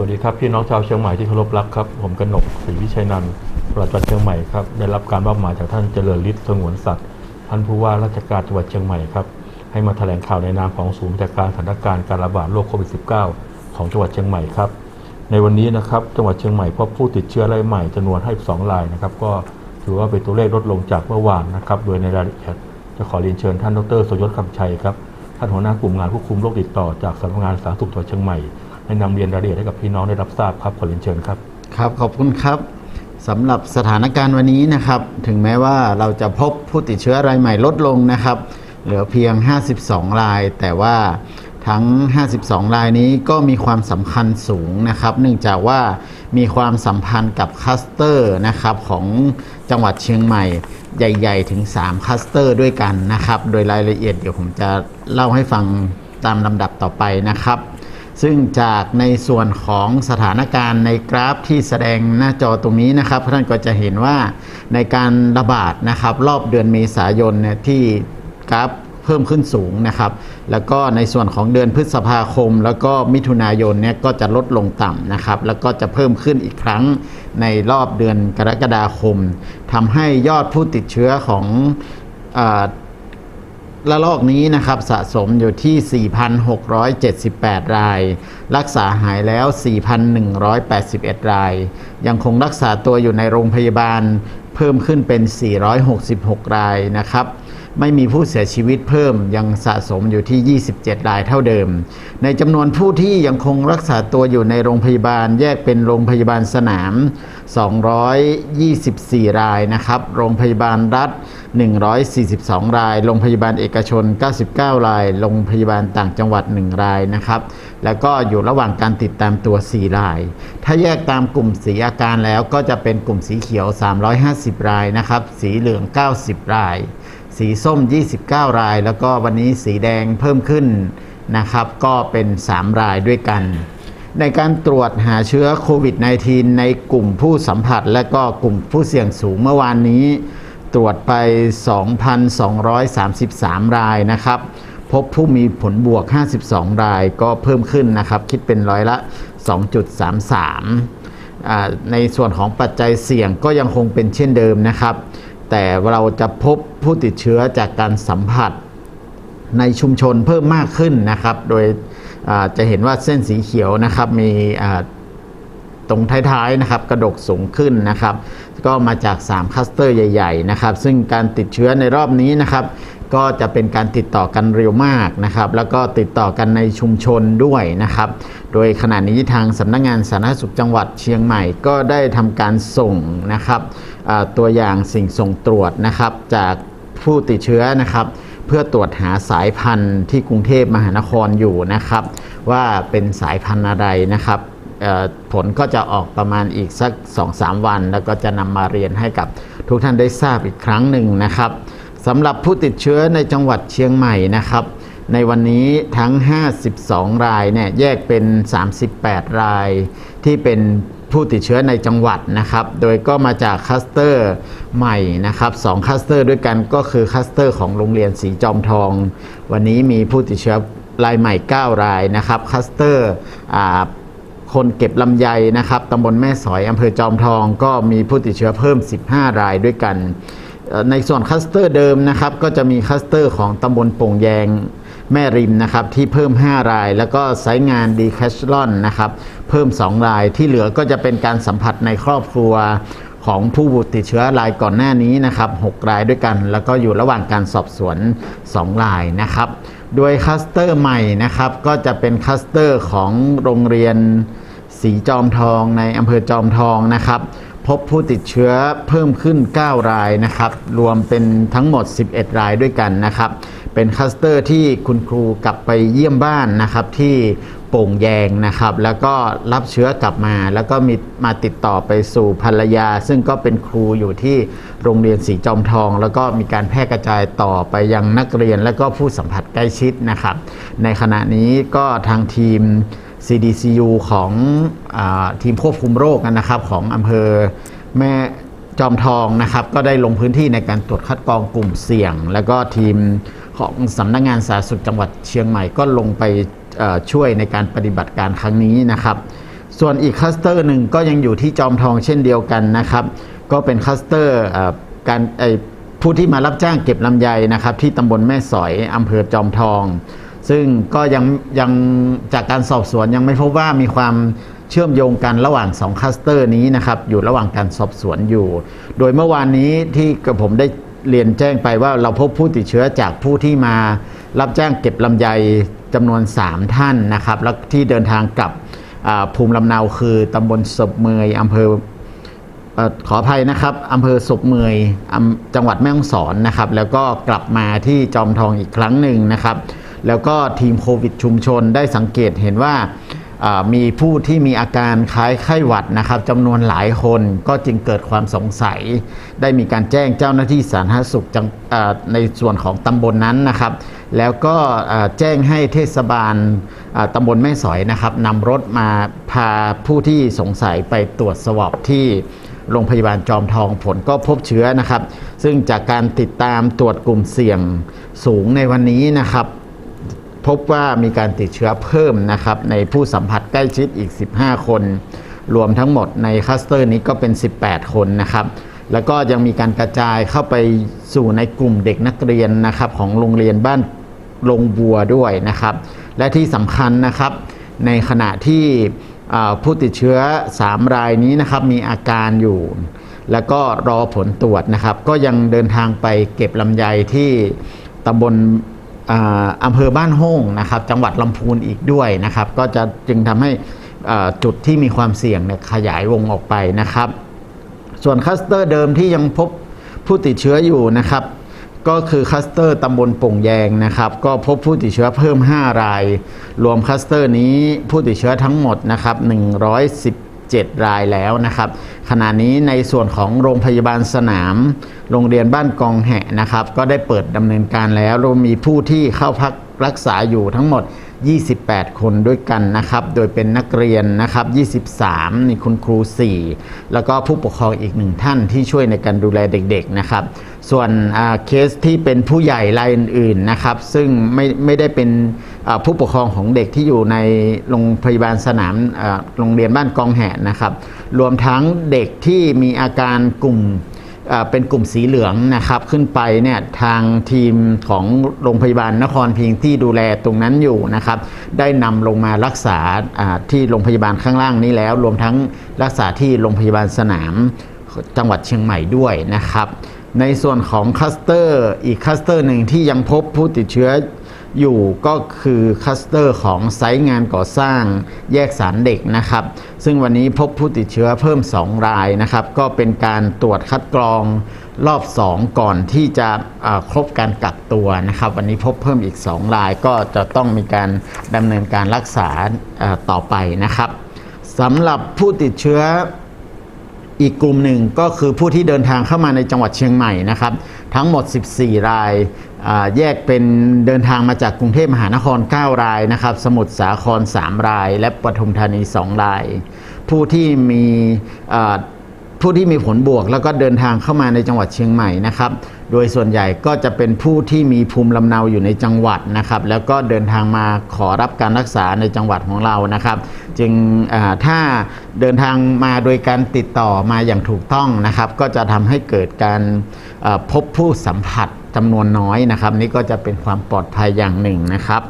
วัสดีครับ พี่น้องชาวเชียงใหม่ที่เคารพรักครับ ผมกนกศรีวิชัยนันท์ปลัดจังหวัดเชียงใหม่ครับได้รับการมอบหมายจากท่านเจริญฤทธิ์สงวนสัตว์ท่านผู้ว่าราชการจังหวัดเชียงใหม่ครับให้มาแถลงข่าวในนามของศูนย์จัดการสถานการณ์การระบาดโรคโควิด -19 ของจังหวัดเชียงใหม่ครับ ในวันนี้นะครับจังหวัดเชียงใหม่พบผู้ติดเชื้อรายใหม่จำนวนให้2รายนะครับ ก็ถือว่าเป็นตัวเลขลดลงจากเมื่อวานนะครับ โดยในรายละเอียดจะขอเรียนเชิญท่านดรสยศคำชัยครับท่านหัวหน้ากลุ่มงานควบคุมโรคติดต่อจากสำนักงานสาธารณสุขจังหวัดเชียงใหม่ ให้นำเรียนรายละเอียดให้กับพี่น้องได้รับทราบครับขอเรียนเชิญครับ ครับขอบคุณครับสำหรับสถานการณ์วันนี้นะครับ ถึงแม้ว่าเราจะพบผู้ติดเชื้อรายใหม่ลดลงนะครับ เหลือเพียง 52 ราย แต่ว่าทั้ง 52 รายนี้ก็มีความสำคัญสูงนะครับ เนื่องจากว่ามีความสัมพันธ์กับคัสเตอร์นะครับของจังหวัดเชียงใหม่ใหญ่ ๆ ถึง 3 คัสเตอร์ด้วยกันนะครับ โดยรายละเอียดเดี๋ยวผมจะเล่าให้ฟังตามลำดับต่อไปนะครับ ซึ่งจากในส่วนของสถานการณ์ในกราฟที่แสดงหน้าจอตรงนี้นะครับท่านก็จะเห็นว่าในการระบาดนะครับ รอบเดือนเมษายนเนี่ยที่กราฟเพิ่มขึ้นสูงนะครับ แล้วก็ในส่วนของเดือนพฤษภาคม แล้วก็มิถุนายนเนี่ยก็จะลดลงต่ำนะครับ แล้วก็จะเพิ่มขึ้นอีกครั้งในรอบเดือนกรกฎาคมทำให้ยอดผู้ติดเชื้อของ อาระลอกนี้นะครับสะสมอยู่ที่ 4,678 ราย รักษาหายแล้ว 4,181 ราย ยังคงรักษาตัวอยู่ในโรงพยาบาลเพิ่มขึ้นเป็น 466 รายนะครับ ไม่มีผู้เสียชีวิตเพิ่มยังสะสมอยู่ที่ 27 รายเท่าเดิม ในจำนวนผู้ที่ยังคงรักษาตัวอยู่ในโรงพยาบาลแยกเป็นโรงพยาบาลสนาม 224 รายนะครับ โรงพยาบาลรัฐ 142 ราย โรงพยาบาลเอกชน 99 ราย โรงพยาบาลต่างจังหวัด 1 รายนะครับ แล้วก็อยู่ระหว่างการติดตามตัว 4 ราย ถ้าแยกตามกลุ่มสีอาการแล้วก็จะเป็นกลุ่มสีเขียว 350 รายนะครับ สีเหลือง 90 ราย สีส้ม 29 ราย แล้วก็วันนี้สีแดงเพิ่มขึ้นนะครับ ก็เป็น 3 รายด้วยกัน ในการตรวจหาเชื้อโควิด -19 ในกลุ่มผู้สัมผัส และก็กลุ่มผู้เสี่ยงสูงเมื่อวานนี้ ตรวจไป 2,233 รายนะครับ พบผู้มีผลบวก 52 รายก็เพิ่มขึ้นนะครับ คิดเป็นร้อยละ 2.33ในส่วนของปัจจัยเสี่ยงก็ยังคงเป็นเช่นเดิมนะครับ แต่เราจะพบผู้ติดเชื้อจากการสัมผัสในชุมชนเพิ่มมากขึ้นนะครับ โดยจะเห็นว่าเส้นสีเขียวนะครับมีตรงท้ายๆนะครับกระดกสูงขึ้นนะครับ ก็มาจาก 3คัสเตอร์ใหญ่ ๆ นะครับ ซึ่งการติดเชื้อในรอบนี้นะครับ ก็จะเป็นการติดต่อกันเร็วมากนะครับ แล้วก็ติดต่อกันในชุมชนด้วยนะครับ โดยขณะนี้ทางสำนักงานสาธารณสุขจังหวัดเชียงใหม่ก็ได้ทำการส่งนะครับ ตัวอย่างสิ่งส่งตรวจนะครับจากผู้ติดเชื้อนะครับ เพื่อตรวจหาสายพันธุ์ที่กรุงเทพมหานครอยู่นะครับ ว่าเป็นสายพันธุ์อะไรนะครับผลก็จะออกประมาณอีกสัก 2-3 วัน แล้วก็จะนำมาเรียนให้กับทุกท่านได้ทราบอีกครั้งหนึ่งนะครับสำหรับผู้ติดเชื้อในจังหวัดเชียงใหม่นะครับ ในวันนี้ทั้ง 52 รายเนี่ยแยกเป็น 38 รายที่เป็น ผู้ติดเชื้อในจังหวัดนะครับ โดยก็มาจากคัสเตอร์ใหม่นะครับสองคัสเตอร์ด้วยกันก็คือคัสเตอร์ของโรงเรียนสีจอมทอง วันนี้มีผู้ติดเชื้อรายใหม่ 9 รายนะครับคัสเตอร์คนเก็บลำไยนะครับตำบลแม่สอยอำเภอจอมทอง ก็มีผู้ติดเชื้อเพิ่ม 15 รายด้วยกัน ในส่วนคัสเตอร์เดิมนะครับ ก็จะมีคัสเตอร์ของตำบลโป่งแยง แม่ริมนะครับที่เพิ่ม 5 ราย แล้วก็ไซต์งานดีแคชลอนนะครับเพิ่ม 2 รายที่เหลือก็จะเป็นการสัมผัสในครอบครัวของผู้ติดเชื้อรายก่อนหน้านี้นะครับ6รายด้วยกัน แล้วก็อยู่ระหว่างการสอบสวน 2 รายนะครับ โดยคลัสเตอร์ใหม่นะครับก็จะเป็นคลัสเตอร์ของโรงเรียนสีจอมทองในอำเภอจอมทองนะครับ พบผู้ติดเชื้อเพิ่มขึ้น 9 รายนะครับ รวมเป็นทั้งหมด 11 รายด้วยกันนะครับ เป็นคลัสเตอร์ที่คุณครูกลับไปเยี่ยมบ้านนะครับที่โป่งแยงนะครับ แล้วก็รับเชื้อกลับมา แล้วก็มีมาติดต่อไปสู่ภรรยา ซึ่งก็เป็นครูอยู่ที่โรงเรียนสีจอมทอง แล้วก็มีการแพร่กระจายต่อไปยังนักเรียน และก็ผู้สัมผัสใกล้ชิดนะครับ ในขณะนี้ก็ทางทีม CDCU ของอทีมควบคุมโรคนะครับของอำเภอแม่จอมทองนะครับก็ได้ลงพื้นที่ในการตรวจคัดกรองกลุ่มเสี่ยง แล้วก็ทีมของสำนักงงานสาธารณสุขจังหวัดเชียงใหม่ก็ลงไปช่วยในการปฏิบัติการครั้งนี้นะครับ ส่วนอีกคลัสเตอร์หนึ่งก็ยังอยู่ที่จอมทองเช่นเดียวกันนะครับ ก็เป็นคลัสเตอร์การผู้ที่มารับจ้างเก็บลำไยนะครับที่ตำบลแม่สอยอำเภอจอมทอง ซึ่งก็ยังยังจากการสอบสวนยังไม่พบว่ามีความเชื่อมโยงกันระหว่าง2คลัสเตอร์นี้นะครับอยู่ระหว่างการสอบสวนอยู่ โดยเมื่อวานนี้ที่กับผมได้เรียนแจ้งไปว่าเราพบผู้ติดเชื้อจากผู้ที่มารับจ้างเก็บลำไยจำนวน 3 ท่านนะครับ แล้วที่เดินทางกลับภูมิลำเนาคือตำบลศพเมยอำเภออขออภัยนะครับอำเภอศพเมยจังหวัดแม่ฮ่องสอนนะครับ แล้วก็กลับมาที่จอมทองอีกครั้งหนึ่งนะครับ แล้วก็ทีมโควิดชุมชนได้สังเกตเห็นว่ามีผู้ที่มีอาการคล้ายไข้หวัดนะครับจำนวนหลายคนก็จึงเกิดความสงสัย ได้มีการแจ้งเจ้าหน้าที่สาธารณสุขในส่วนของตำบลนนั้นนะครับ แล้วก็แจ้งให้เทศบาลตำบลแม่สอยนะครับนำรถมาพาผู้ที่สงสัยไปตรวจสวอปที่โรงพยาบาลจอมทองผลก็พบเชื้อนะครับ ซึ่งจากการติดตามตรวจกลุ่มเสี่ยงสูงในวันนี้นะครับ พบว่ามีการติดเชื้อเพิ่มนะครับในผู้สัมผัสใกล้ชิดอีก 15 คน รวมทั้งหมดในคลัสเตอร์นี้ก็เป็น 18 คนนะครับ แล้วก็ยังมีการกระจายเข้าไปสู่ในกลุ่มเด็กนักเรียนนะครับของโรงเรียนบ้านลงบัวด้วยนะครับ และที่สำคัญนะครับในขณะที่ผู้ติดเชื้อ 3 รายนี้นะครับมีอาการอยู่ แล้วก็รอผลตรวจนะครับ ก็ยังเดินทางไปเก็บลำไยที่ตำบล อ่าอำเภอบ้านโฮ่งนะครับจังหวัดลำพูนอีกด้วยนะครับ ก็จะจึงทำให้จุดที่มีความเสี่ยงเนี่ยขยายวงออกไปนะครับ ส่วนคัสเตอร์เดิมที่ยังพบผู้ติดเชื้ออยู่นะครับ ก็คือคัสเตอร์ตำบลป่งแยงนะครับ ก็พบผู้ติดเชื้อเพิ่ม 5 ราย รวมคัสเตอร์นี้ผู้ติดเชื้อทั้งหมดนะครับ 7 รายแล้วนะครับ ขณะนี้ในส่วนของโรงพยาบาลสนาม โรงเรียนบ้านกองแหะนะครับ ก็ได้เปิดดำเนินการแล้วรวมมีผู้ที่เข้าพักรักษาอยู่ทั้งหมด 28 คนด้วยกันนะครับ โดยเป็นนักเรียนนะครับ 23นี่คุณครู 4 แล้วก็ผู้ปกครองอีกหนึ่งท่านที่ช่วยในการดูแลเด็กๆนะครับ ส่วนเคสที่เป็นผู้ใหญ่รายอื่นๆนะครับ ซึ่งไม่ไม่ได้เป็นผู้ปกครองของเด็กที่อยู่ในโรงพยาบาลสนามโรงเรียนบ้านกองแหนนะครับ รวมทั้งเด็กที่มีอาการกลุ่ม เป็นกลุ่มสีเหลืองนะครับขึ้นไปเนี่ยทางทีมของโรงพยาบาลนครพิงที่ดูแลตรงนั้นอยู่นะครับ ได้นำลงมารักษาอ่าที่โรงพยาบาลข้างล่างนี้แล้ว รวมทั้งรักษาที่โรงพยาบาลสนามจังหวัดเชียงใหม่ด้วยนะครับ ในส่วนของคลัสเตอร์อีกคลัสเตอร์หนึ่งที่ยังพบผู้ติดเชื้อ อยู่ก็คือคัสเตอร์ของไซต์งานก่อสร้างแยกสารเด็กนะครับ ซึ่งวันนี้พบผู้ติดเชื้อเพิ่ม 2 รายนะครับ ก็เป็นการตรวจคัดกรองรอบ 2 ก่อนที่จะครบการกักตัวนะครับ วันนี้พบเพิ่มอีก 2 รายก็จะต้องมีการดำเนินการรักษาต่อไปนะครับสำหรับผู้ติดเชื้อ อีกกลุ่มหนึ่งก็คือผู้ที่เดินทางเข้ามาในจังหวัดเชียงใหม่นะครับ ทั้งหมด 14 รายแยกเป็นเดินทางมาจากกรุงเทพมหานคร 9 รายนะครับ สมุทรสาคร 3 ราย และปทุมธานี 2 ราย ผู้ที่มีผู้ที่มีผลบวก แล้วก็เดินทางเข้ามาในจังหวัดเชียงใหม่นะครับ โดยส่วนใหญ่ก็จะเป็นผู้ที่มีภูมิลำเนาอยู่ในจังหวัดนะครับ แล้วก็เดินทางมาขอรับการรักษาในจังหวัดของเรานะครับ จึงถ้าเดินทางมาโดยการติดต่อมาอย่างถูกต้องนะครับ ก็จะทำให้เกิดการพบผู้สัมผัสจำนวนน้อยนะครับ นี่ก็จะเป็นความปลอดภัยอย่างหนึ่งนะครับ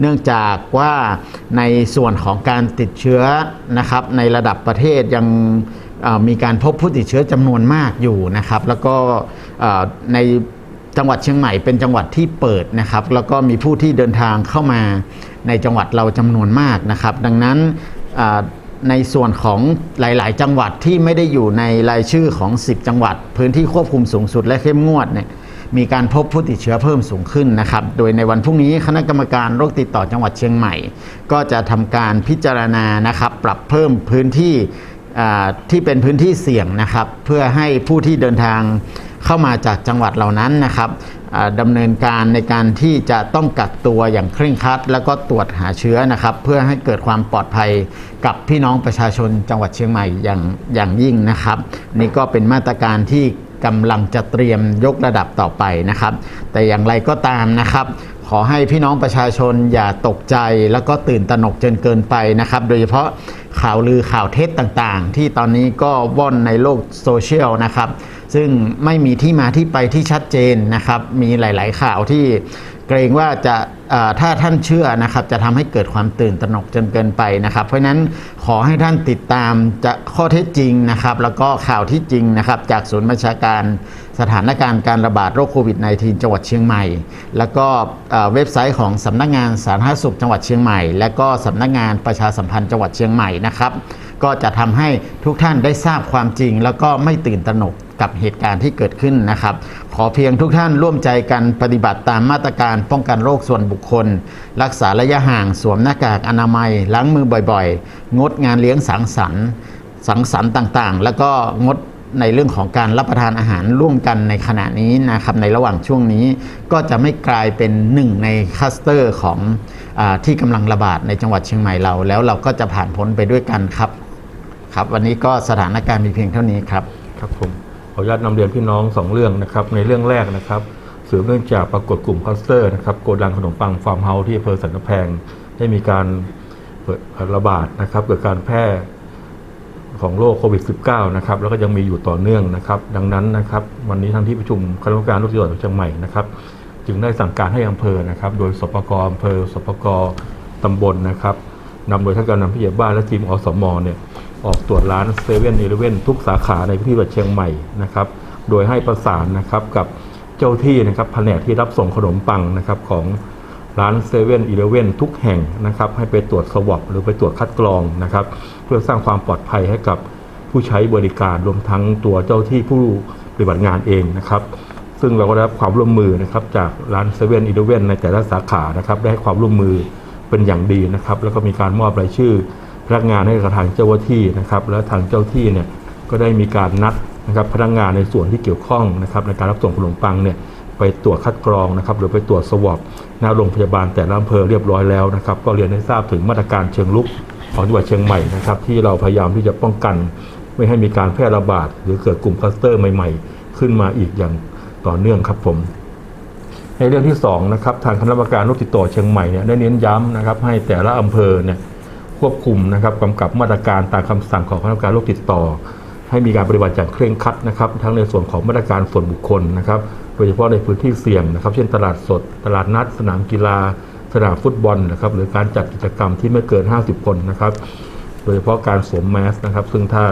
เนื่องจากว่าในส่วนของการติดเชื้อนะครับในระดับประเทศยัง มีการพบผู้ติดเชื้อจำนวนมากอยู่นะครับ แล้วก็ในจังหวัดเชียงใหม่เป็นจังหวัดที่เปิดนะครับ แล้วก็มีผู้ที่เดินทางเข้ามาในจังหวัดเราจำนวนมากนะครับ ดังนั้นในส่วนของหลาย ๆ จังหวัดที่ไม่ได้อยู่ในรายชื่อของ 10 จังหวัด พื้นที่ควบคุมสูงสุดและเข้มงวดเนี่ยมีการพบผู้ติดเชื้อเพิ่มสูงขึ้นนะครับ โดยในวันพรุ่งนี้คณะกรรมการโรคติดต่อจังหวัดเชียงใหม่ ก็จะทำการพิจารณานะครับ ปรับเพิ่มพื้นที่ ที่เป็นพื้นที่เสี่ยงนะครับ เพื่อให้ผู้ที่เดินทางเข้ามาจากจังหวัดเหล่านั้นนะครับดำเนินการในการที่จะต้องกักตัวอย่างเคร่งครัด แล้วก็ตรวจหาเชื้อนะครับ เพื่อให้เกิดความปลอดภัยกับพี่น้องประชาชนจังหวัดเชียงใหม่อย่างอย่างยิ่งนะครับ นี่ก็เป็นมาตรการที่กำลังจะเตรียมยกระดับต่อไปนะครับ แต่อย่างไรก็ตามนะครับ ขอให้พี่น้องประชาชนอย่าตกใจแล้วก็ตื่นตระหนกจนเกินไปนะครับ โดยเฉพาะข่าวลือข่าวเท็จต่างๆ ที่ตอนนี้ก็ว่อนในโลกโซเชียลนะครับ ซึ่งไม่มีที่มาที่ไปที่ชัดเจนนะครับ มีหลาย ๆ ข่าวที่ เกรงว่าจะถ้าท่านเชื่อนะครับจะทำให้เกิดความตื่นตระหนกจนเกินไปนะครับ เพราะฉะนั้นขอให้ท่านติดตามจะข้อเท็จจริงนะครับ แล้วก็ข่าวที่จริงนะครับ จากศูนย์บัญชาการสถานการณ์การระบาดโรคโควิด -19 จังหวัดเชียงใหม่ แล้วก็เอ่อเว็บไซต์ของสำนักงานสาธารณสุขจังหวัดเชียงใหม่ และก็สำนักงานประชาสัมพันธ์จังหวัดเชียงใหม่นะครับ ก็จะทำให้ทุกท่านได้ทราบความจริง แล้วก็ไม่ตื่นตระหนก กับเหตุการณ์ที่เกิดขึ้นนะครับ ขอเพียงทุกท่านร่วมใจกันปฏิบัติตามมาตรการป้องกันโรคส่วนบุคคล รักษาระยะห่างสวมหน้ากากอนามัย ล้างมือบ่อยๆ งดงานเลี้ยงสังสรรค์ สังสรรค์ต่างๆ แล้วก็งดในเรื่องของการรับประทานอาหารร่วมกันในขณะนี้นะครับในระหว่างช่วงนี้ก็จะไม่กลายเป็นหนึ่งในคัสเตอร์ของอที่กำลังระบาดในจังหวัดเชียงใหม่เรา แล้วเราก็จะผ่านพ้นไปด้วยกันครับ ครับ วันนี้ก็สถานการณ์มีเพียงเท่านี้ครับครับผม ออนุญาตนำเรียนพี่น้องสองเรื่องนะครับ ในเรื่องแรกนะครับสืบเนื่องจากปรากฏกลุ่มคลัสเตอร์นะครับโกดังขนมปังฟาร์มเฮาส์ที่อำเภอสันกำแพงได้มีการเปิดระบาดนะครับ เกิดการแพร่ของโรคโควิด -19 นะครับแล้วก็ยังมีอยู่ต่อเนื่องนะครับ ดังนั้นนะครับ วันนี้ทางที่ประชุมคณะกรรมการรคติดต่อจังหวัดเชียงใหม่นะครับ จึงได้สั่งการให้อำเภอนะครับ โดยสปกอำเภอสปกตำบลนะครับนำโดยท่านกำนันผู้ใหญ่บ้านและทีมอสมเนี่ย ออกตรวจร้านเซเว่นอีเลเว่นทุกสาขาในพื้นที่จังหวัดเชียงใหม่นะครับ โดยให้ประสานนะครับกับเจ้าที่นะครับแผนกที่รับส่งขนมปังนะครับของร้านเซเว่นอีเลเว่นทุกแห่งนะครับ ให้ไปตรวจสวอปหรือไปตรวจคัดกรองนะครับ เพื่อสร้างความปลอดภัยให้กับผู้ใช้บริการรวมทั้งตัวเจ้าที่ผู้ปฏิบัติงานเองนะครับ ซึ่งเราก็ได้รับความร่วมมือนะครับจากร้านเซเว่นอีเลเว่นในแต่ละสาขานะครับได้ให้ความร่วมมือเป็นอย่างดีนะครับ แล้วก็มีการมอบรายชื่อ พนักงานให้กับทางเจ้าหน้าที่นะครับ และทางเจ้าที่เนี่ยก็ได้มีการนัดนะครับพนักงานในส่วนที่เกี่ยวข้องนะครับในการรับส่งขนมปังเนี่ยไปตรวจคัดกรองนะครับหรือไปตรวจสวอปหน้าโรงพยาบาลแต่ละอำเภอเรียบร้อยแล้วนะครับก็เรียนให้ทราบถึงมาตรการเชิงลุกของจังหวัดเชียงใหม่นะครับที่เราพยายามที่จะป้องกัน ไม่ให้มีการแพร่ระบาด หรือเกิดกลุ่มคลัสเตอร์ใหม่ๆ ขึ้นมาอีกอย่างต่อเนื่องครับผม ในเรื่องที่2นะครับทางคณะกรรมการโรคติดต่อเชียงใหม่เนี่ยได้เน้นย้ำนะครับให้แต่ละอำเภอเนี่ย ควบคุมนะครับกำกับมาตรการตามคำสั่งของคณะกรรมการโรคติดต่อ ให้มีการปฏิบัติอย่างเคร่งครัดนะครับ ทั้งในส่วนของมาตรการส่วนบุคคลนะครับ โดยเฉพาะในพื้นที่เสี่ยงนะครับ เช่นตลาดสด ตลาดนัด สนามกีฬา สนามฟุตบอลนะครับ หรือการจัดกิจกรรมที่ไม่เกิน 50 คนนะครับ โดยเฉพาะการสวมแมสนะครับ ซึ่งถ้า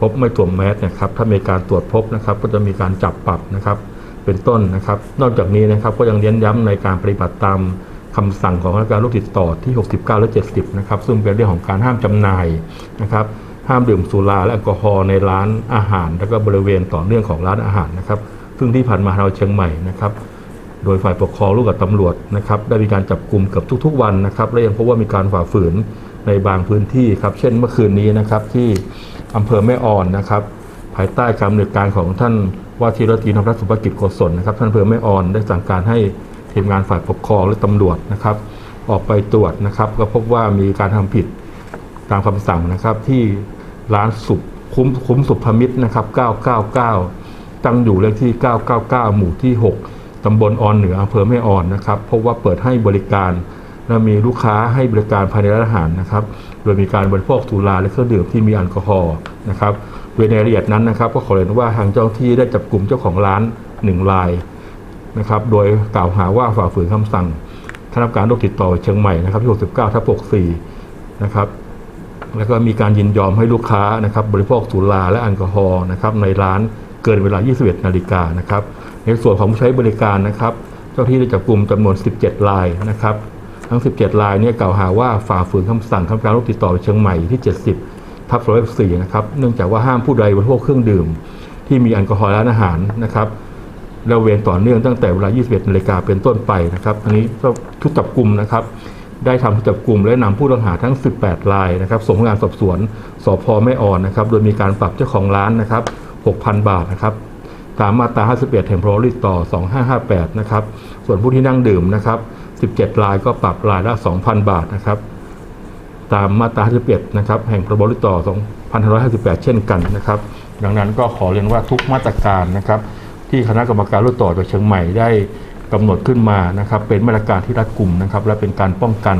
พบไม่สวมแมสเนะครับ ถ้ามีการตรวจพบนะครับ ก็จะมีการจับปรับนะครับ เป็นต้นนะครับ นอกจากนี้นะครับ ก็ยังเน้นย้ำในการปฏิบัติตาม คำสั่งของคณะกรรมการโรคติดต่อที่ 69 และ 70 นะครับ ซึ่งเป็นเรื่องของการห้ามจำหน่ายนะครับ ห้ามดื่มสุราและแอลกอฮอล์ในร้านอาหาร แล้วก็บริเวณต่อเนื่องของร้านอาหารนะครับ ซึ่งที่ผ่านมาเราเชียงใหม่นะครับ โดยฝ่ายปกครองร่วมกับตำรวจนะครับ ได้มีการจับกลุ่มเกือบทุก ๆ วันนะครับ และยังพบว่ามีการฝ่าฝืนในบางพื้นที่ครับ เช่นเมื่อคืนนี้นะครับที่อำเภอแม่อ่อนนะครับ ภายใต้การดำเนินการของท่านว่าที่รัฐมนตรีนพรัตน์สุภกิจโกศลนะครับ ท่านอำเภอแม่อ่อนได้สั่งการให้ ทีมงานฝ่ายปกครองและตำรวจนะครับ ออกไปตรวจนะครับ ก็พบว่ามีการทำผิดตามคำสั่งนะครับที่ร้านสุขคุ้มคุ้มสุภมิตรนะครับ 999 ตั้งอยู่เลขที่ 999 หมู่ที่ 6 ตำบลออนเหนืออำเภอแม่อ่อนนะครับพบว่าเปิดให้บริการและมีลูกค้าให้บริการภายในร้านอาหารนะครับ โดยมีการบริโภคสุราและเครื่องดื่มที่มีแอลกอฮอล์นะครับโดยในรายละเอียดนั้นนะครับ ก็ขอเรียนว่าทางเจ้าที่ได้จับกลุ่มเจ้าของร้านหนึ่งราย นะครับ โดยกล่าวหาว่าฝ่าฝืนคำสั่งคณะกรรมการโรคติดต่อเชียงใหม่นะครับที่69ทับ64นะครับแล้วก็มีการยินยอมให้ลูกค้านะครับบริโภคสุราและแอลกอฮอล์นะครับในร้านเกินเวลา 21 นาฬิกานะครับ ในส่วนของผู้ใช้บริการนะครับ เจ้าที่ได้จับกลุ่มจำนวน 17 รายนะครับ ทั้ง 17 รายเนี่ยกล่าวหาว่าฝ่าฝืนคำสั่งคณะกรรมการโรคติดต่อเชียงใหม่ที่ 70ทับ114นะครับ เนื่องจากว่าห้ามผู้ใดบริโภคเครื่องดื่ม ที่มีแอลกอฮอล์และอาหารนะครับ ระเวนต่อเนื่องตั้งแต่เวลา 21นาฬิกาเป็นต้นไปนะครับอันนี้ชุดจับกลุ่มนะครับ ได้ทำชุดจับกลุ่มและนำผู้ต้องหาทั้ง 18 รายนะครับส่งพนักงานสอบสวนสพแม่อ่อนนะครับ โดยมีการปรับเจ้าของร้านนะครับ 6,000 บาทนะครับตามมาตรา 51 แห่งพรบต่อ 2558 นะครับ ส่วนผู้ที่นั่งดื่มนะครับ 17 รายก็ปรับรายละ 2,000 บาทนะครับ ตามมาตรา 51 นะครับ แห่งพรบต่อ 2558 เช่นกันนะครับ ดังนั้นก็ขอเรียนว่าทุกมาตรการนะครับ ที่คณะกรรมการรคติดต่อจังหวัดเชียงใหม่ได้กำหนดขึ้นมานะครับเป็นมาตรการที่รัดกุมนะครับและเป็นการป้องกัน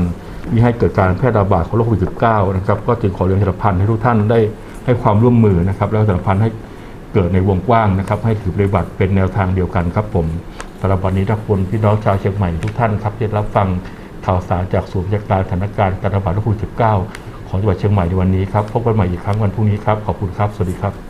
มิให้เกิดการแพร่ระบาดของโรคโควิด -19 นะครับก็จึงขอเรียนประชาสัมพันธ์ให้ทุกท่านได้ให้ความร่วมมือนะครับแล้วประชาสัมพันธ์ให้เกิดในวงกว้างนะครับ ให้ถือปฏิบัติเป็นแนวทางเดียวกันครับผมสำหรับวันนี้ทักคนพี่น้องชาวเชียงใหม่ทุกท่านครับที่รับฟังข่าวสารจากศูนย์วิชาการสถานการณ์การระบาดโรคโควิด -19 ของจังหวัดเชียงใหม่ในวันนี้ครับพบกันใหม่อีกครั้งวันพรุ่งนี้ครับขอบคุณครับสวัสดีครับ